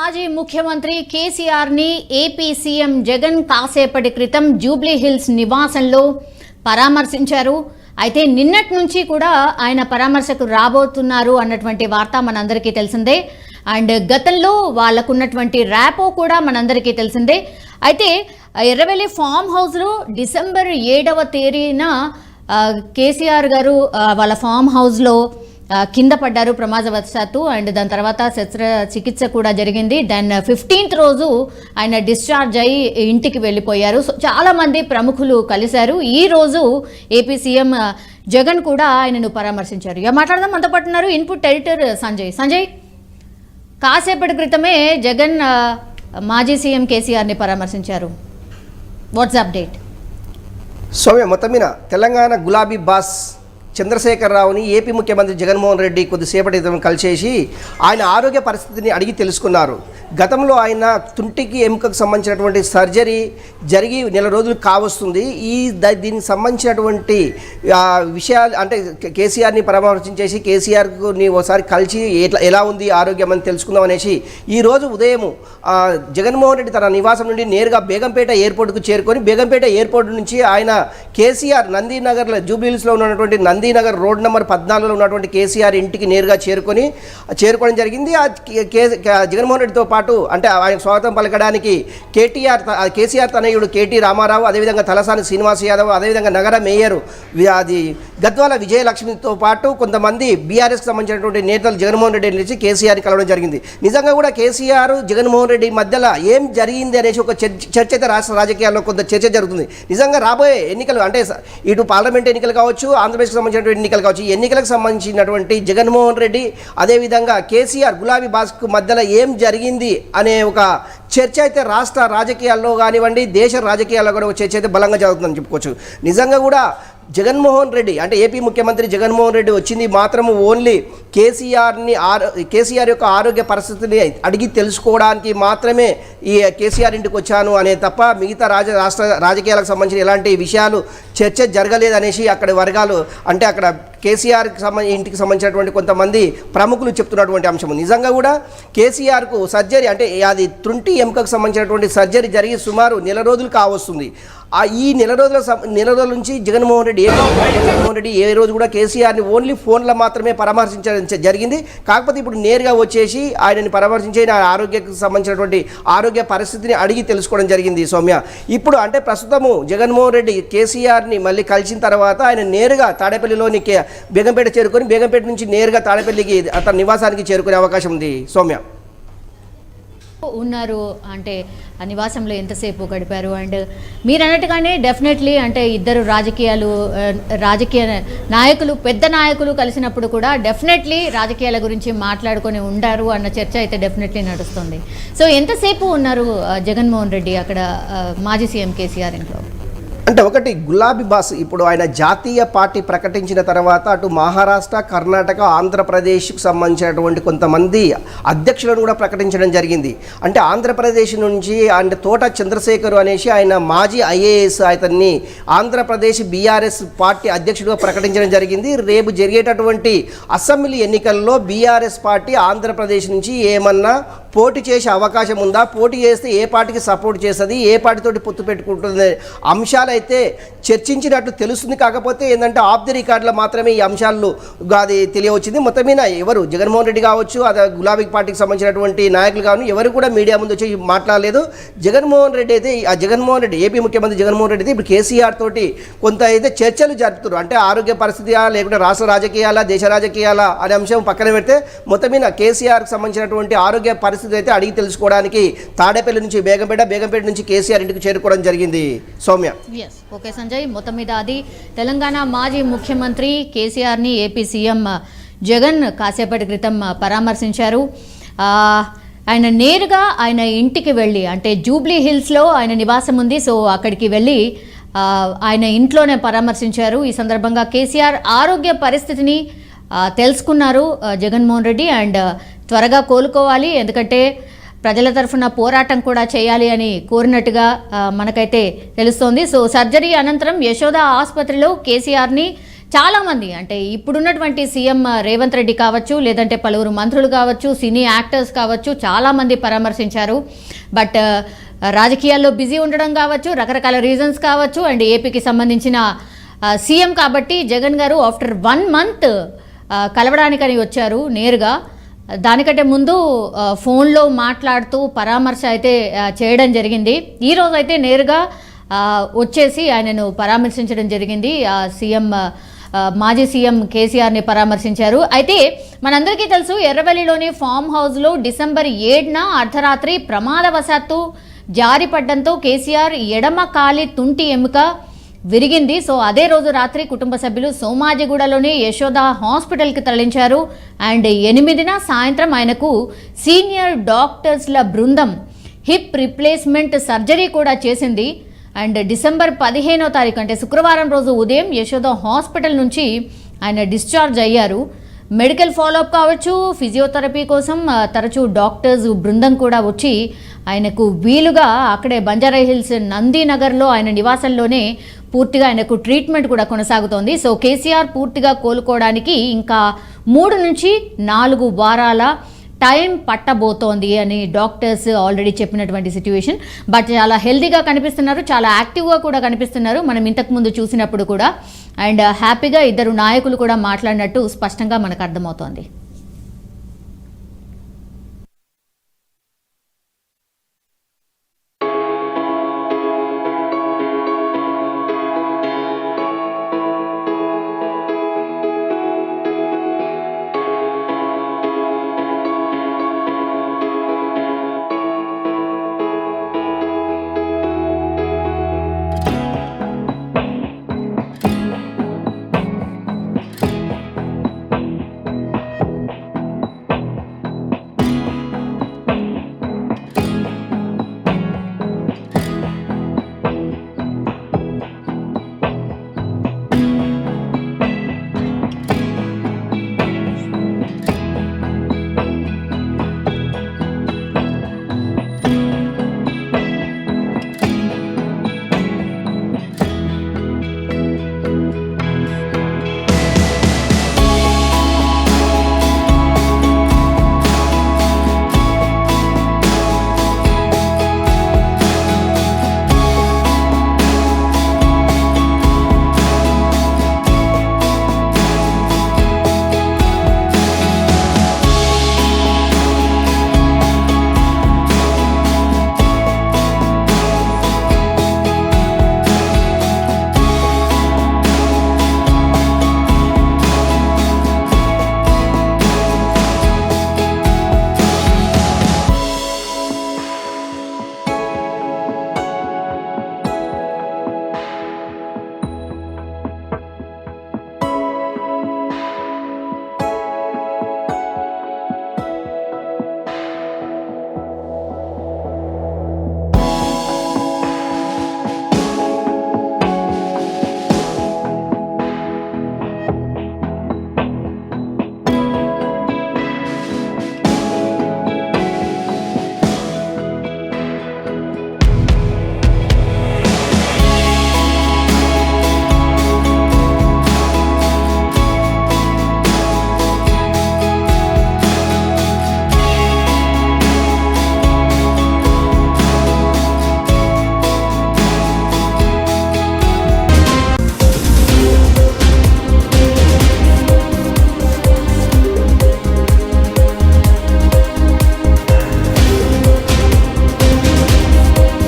మాజీ ముఖ్యమంత్రి కేసీఆర్ని ఏపీ సీఎం జగన్ కాసేపటి క్రితం జూబ్లీ హిల్స్ నివాసంలో పరామర్శించారు. అయితే నిన్నటి నుంచి కూడా ఆయన పరామర్శకు రాబోతున్నారు అన్నటువంటి వార్త మనందరికీ తెలిసిందే. అండ్ గతంలో వాళ్ళకున్నటువంటి ర్యాపో కూడా మనందరికీ తెలిసిందే. అయితే ఎర్రవెల్లి ఫామ్ హౌస్లో డిసెంబర్ ఏడవ తేదీన కేసీఆర్ గారు వాళ్ళ ఫామ్ హౌస్లో కింద పడ్డారు ప్రమాదవశాత్తు అండ్ దాని తర్వాత శస్త్ర చికిత్స కూడా జరిగింది. దెన్ ఫిఫ్టీన్త్ రోజు ఆయన డిశ్చార్జ్ అయ్యి ఇంటికి వెళ్ళిపోయారు. సో చాలామంది ప్రముఖులు కలిశారు. ఈ రోజు ఏపీ సీఎం జగన్ కూడా ఆయనను పరామర్శించారు. ఇక మాట్లాడదాం మనతో పాటు ఉన్నారు ఇన్పుట్ ఎడిటర్ సంజయ్. సంజయ్ కాసేపటి క్రితమే జగన్ మాజీ సీఎం కేసీఆర్ని పరామర్శించారు. వాట్స్ అప్డేట్ సౌమ్య మొత్తం తెలంగాణ గులాబీ బాస్ చంద్రశేఖరరావుని ఏపీ ముఖ్యమంత్రి జగన్మోహన్ రెడ్డి కొద్దిసేపటి క్రితం కలిసేసి ఆయన ఆరోగ్య పరిస్థితిని అడిగి తెలుసుకున్నారు. గతంలో ఆయన తుంటికి ఎముకకు సంబంధించినటువంటి సర్జరీ జరిగి నెల రోజులు కావస్తుంది. ఈ దీనికి సంబంధించినటువంటి విషయాలు అంటే కేసీఆర్ని పరామర్శించేసి కేసీఆర్ని ఒకసారి కలిసి ఎట్లా ఎలా ఉంది ఆరోగ్యం అని తెలుసుకుందాం అనేసి ఈరోజు ఉదయం జగన్మోహన్ రెడ్డి తన నివాసం నుండి నేరుగా బేగంపేట ఎయిర్పోర్ట్కు చేరుకొని బేగంపేట ఎయిర్పోర్ట్ నుంచి ఆయన కేసీఆర్ నందీనగర్లో జూబ్లీహిల్స్లో ఉన్నటువంటి నందీనగర్ రోడ్ నెంబర్ పద్నాలుగులో ఉన్నటువంటి కేసీఆర్ ఇంటికి నేరుగా చేరుకొని చేరుకోవడం జరిగింది. జగన్మోహన్ రెడ్డితో పాటు అంటే ఆయన స్వాగతం పలకడానికి కేటీఆర్ కేసీఆర్ తనయుడు కేటీ రామారావు అదేవిధంగా తలసాని శ్రీనివాస్ యాదవ్ అదేవిధంగా నగర మేయర్ అది గద్వాల విజయలక్ష్మితో పాటు కొంతమంది బీఆర్ఎస్కి సంబంధించినటువంటి నేతలు జగన్మోహన్ రెడ్డి నుంచి కేసీఆర్ని కలవడం జరిగింది. నిజంగా కూడా కేసీఆర్ జగన్మోహన్ రెడ్డి మధ్యలో ఏం జరిగింది అనేసి ఒక చర్చ అయితే రాష్ట్ర రాజకీయాల్లో కొంత చర్చ జరుగుతుంది. నిజంగా రాబోయే ఎన్నికలు అంటే ఇటు పార్లమెంట్ ఎన్నికలు కావచ్చు ఆంధ్రప్రదేశ్కి సంబంధించినటువంటి ఎన్నికలు కావచ్చు ఈ ఎన్నికలకు సంబంధించినటువంటి జగన్మోహన్ రెడ్డి అదేవిధంగా కేసీఆర్ గులాబీ బాస్కు మధ్యలో ఏం జరిగింది అనే ఒక చర్చ అయితే రాష్ట్ర రాజకీయాల్లో కానివ్వండి దేశ రాజకీయాల్లో కూడా ఒక చర్చ అయితే బలంగా జరుగుతుందని చెప్పుకోవచ్చు. నిజంగా కూడా జగన్మోహన్ రెడ్డి అంటే ఏపీ ముఖ్యమంత్రి జగన్మోహన్ రెడ్డి వచ్చింది మాత్రము ఓన్లీ కేసీఆర్ని ఆరో కేసీఆర్ యొక్క ఆరోగ్య పరిస్థితిని అడిగి తెలుసుకోవడానికి మాత్రమే ఈ కేసీఆర్ ఇంటికి వచ్చాను అనే తప్ప మిగతా రాజ రాష్ట్ర రాజకీయాలకు సంబంధించిన ఎలాంటి విషయాలు చర్చ జరగలేదనేసి అక్కడి వర్గాలు అంటే అక్కడ కేసీఆర్కి సంబంధించి ఇంటికి సంబంధించినటువంటి కొంతమంది ప్రముఖులు చెప్తున్నటువంటి అంశం నిజంగా కూడా కేసీఆర్కు సర్జరీ అంటే అది త్రుంటి ఎముకకు సంబంధించినటువంటి సర్జరీ జరిగి సుమారు నెల రోజులు కావస్తుంది. ఆ ఈ నెల రోజుల నెల రోజుల నుంచి జగన్మోహన్ రెడ్డి ఏ జగన్మోహన్ రెడ్డి ఏ రోజు కూడా కేసీఆర్ని ఓన్లీ ఫోన్లో మాత్రమే పరామర్శించారు జరిగింది కాకపోతే ఇప్పుడు నేరుగా వచ్చేసి ఆయనని పరామర్శించి ఆయన ఆరోగ్యకు సంబంధించినటువంటి ఆరోగ్య పరిస్థితిని అడిగి తెలుసుకోవడం జరిగింది సౌమ్య. ఇప్పుడు అంటే ప్రస్తుతము జగన్మోహన్ రెడ్డి కేసీఆర్ని మళ్ళీ కలిసిన తర్వాత ఆయన నేరుగా తాడేపల్లిలోని కే బేగంపేట చేరుకొని బేగంపేట నుంచి నేరుగా తాడేపల్లికి అతని నివాసానికి చేరుకునే అవకాశం ఉంది సౌమ్య. ఉన్నారు? అంటే ఆ నివాసంలో ఎంతసేపు గడిపారు? అండ్ మీరు అన్నట్టుగానే డెఫినెట్లీ అంటే ఇద్దరు రాజకీయాలు రాజకీయ నాయకులు పెద్ద నాయకులు కలిసినప్పుడు కూడా డెఫినెట్లీ రాజకీయాల గురించి మాట్లాడుకొని ఉండారు అన్న చర్చ అయితే డెఫినెట్లీ నడుస్తుంది. సో ఎంతసేపు ఉన్నారు జగన్మోహన్ రెడ్డి అక్కడ మాజీ సీఎం కేసీఆర్ ఇంట్లో? అంటే ఒకటి గులాబీ బాస్ ఇప్పుడు ఆయన జాతీయ పార్టీ ప్రకటించిన తర్వాత అటు మహారాష్ట్ర కర్ణాటక ఆంధ్రప్రదేశ్కు సంబంధించినటువంటి కొంతమంది అధ్యక్షులను కూడా ప్రకటించడం జరిగింది. అంటే ఆంధ్రప్రదేశ్ నుంచి అండ్ తోట చంద్రశేఖర్ అనేసి ఆయన మాజీ ఐఏఎస్ అతన్ని ఆంధ్రప్రదేశ్ బీఆర్ఎస్ పార్టీ అధ్యక్షుడిగా ప్రకటించడం జరిగింది. రేపు జరిగేటటువంటి అసెంబ్లీ ఎన్నికల్లో బీఆర్ఎస్ పార్టీ ఆంధ్రప్రదేశ్ నుంచి ఏమన్నా పోటీ చేసే అవకాశం ఉందా? పోటీ చేస్తే ఏ పార్టీకి సపోర్ట్ చేస్తుంది? ఏ పార్టీతోటి పొత్తు పెట్టుకుంటుంది? అంశాలైతే చర్చించినట్లు తెలుస్తుంది. కాకపోతే ఏంటంటే ఆఫ్ ది రికార్డులో మాత్రమే ఈ అంశాలు అది తెలియవచ్చింది. మొత్తం మీద ఎవరు? జగన్మోహన్ రెడ్డి కావచ్చు అదే గులాబీ పార్టీకి సంబంధించినటువంటి నాయకులు కావచ్చు ఎవరు కూడా మీడియా ముందు వచ్చి మాట్లాడలేదు. జగన్మోహన్ రెడ్డి అయితే ఆ జగన్మోహన్ రెడ్డి ఏపీ ముఖ్యమంత్రి జగన్మోహన్ రెడ్డి అయితే ఇప్పుడు కేసీఆర్ తోటి కొంత అయితే చర్చలు జరుపుతున్నారు. అంటే ఆరోగ్య పరిస్థితియా లేకుంటే రాష్ట్ర రాజకీయాలా దేశ రాజకీయాలా అనే అంశం పక్కన పెడితే మొత్తం మీద కేసీఆర్కి సంబంధించినటువంటి ఆరోగ్య పరిస్థితి అయితే అడిగి తెలుసుకోవడానికి తాడేపల్లి నుంచి బేగంపేట బేగంపేట నుంచి కేసీఆర్ ఇంటికి చేరుకోవడం జరిగింది. సౌమ్య. ఓకే సంజయ్ మొత్తం మీద అది. తెలంగాణ మాజీ ముఖ్యమంత్రి కేసీఆర్ని ఏపీ సీఎం జగన్ కాసేపటి క్రితం పరామర్శించారు. ఆయన నేరుగా ఆయన ఇంటికి వెళ్ళి అంటే జూబ్లీ హిల్స్లో ఆయన నివాసం ఉంది సో అక్కడికి వెళ్ళి ఆయన ఇంట్లోనే పరామర్శించారు. ఈ సందర్భంగా కేసీఆర్ ఆరోగ్య పరిస్థితిని తెలుసుకున్నారు జగన్మోహన్ రెడ్డి. అండ్ త్వరగా కోలుకోవాలి. ఎందుకంటే ప్రజల తరఫున పోరాటం కూడా చేయాలి అని కోరినట్టుగా మనకైతే తెలుస్తోంది. సో సర్జరీ అనంతరం యశోద ఆసుపత్రిలో కేసీఆర్ని చాలామంది అంటే ఇప్పుడున్నటువంటి సీఎం రేవంత్ రెడ్డి కావచ్చు లేదంటే పలువురు మంత్రులు కావచ్చు సినీ యాక్టర్స్ కావచ్చు చాలామంది పరామర్శించారు. బట్ రాజకీయాల్లో బిజీ ఉండడం కావచ్చు రకరకాల రీజన్స్ కావచ్చు అండ్ ఏపీకి సంబంధించిన సీఎం కాబట్టి జగన్ గారు ఆఫ్టర్ వన్ మంత్ కలవడానికని వచ్చారు నేరుగా. దానికంటే ముందు ఫోన్లో మాట్లాడుతూ పరామర్శ అయితే చేయడం జరిగింది. ఈరోజు అయితే నేరుగా వచ్చేసి ఆయనను పరామర్శించడం జరిగింది. సీఎం మాజీ సీఎం కేసీఆర్ని పరామర్శించారు. అయితే మనందరికీ తెలుసు ఎర్రవల్లిలోని ఫామ్ హౌస్లో డిసెంబర్ ఏడున అర్ధరాత్రి ప్రమాదవశాత్తు జారిపడ్డంతో కేసీఆర్ ఎడమ కాలి తుంటి ఎముక విరిగింది. సో అదే రోజు రాత్రి కుటుంబ సభ్యులు సోమాజిగూడలోని యశోద హాస్పిటల్కి తరలించారు. అండ్ ఎనిమిదిన సాయంత్రం ఆయనకు సీనియర్ డాక్టర్స్ల బృందం హిప్ రిప్లేస్మెంట్ సర్జరీ కూడా చేసింది. అండ్ డిసెంబర్ పదిహేనో తారీఖు అంటే శుక్రవారం రోజు ఉదయం యశోద హాస్పిటల్ నుంచి ఆయన డిశ్చార్జ్ అయ్యారు. మెడికల్ ఫాలోఅప్ కావచ్చు ఫిజియోథెరపీ కోసం తరచూ డాక్టర్స్ బృందం కూడా వచ్చి ఆయనకు వీలుగా అక్కడే బంజారా హిల్స్ నందీనగర్లో ఆయన నివాసంలోనే పూర్తిగా ఆయనకు ట్రీట్మెంట్ కూడా కొనసాగుతోంది. సో కేసీఆర్ పూర్తిగా కోలుకోవడానికి ఇంకా మూడు నుంచి నాలుగు వారాల టైం పట్టబోతోంది అని డాక్టర్స్ ఆల్రెడీ చెప్పినటువంటి సిచ్యువేషన్. బట్ చాలా హెల్దీగా కనిపిస్తున్నారు చాలా యాక్టివ్గా కూడా కనిపిస్తున్నారు. మనం ఇంతకుముందు చూసినప్పుడు కూడా. అండ్ హ్యాపీగా ఇద్దరు నాయకులు కూడా మాట్లాడినట్టు స్పష్టంగా మనకు అర్థమవుతోంది.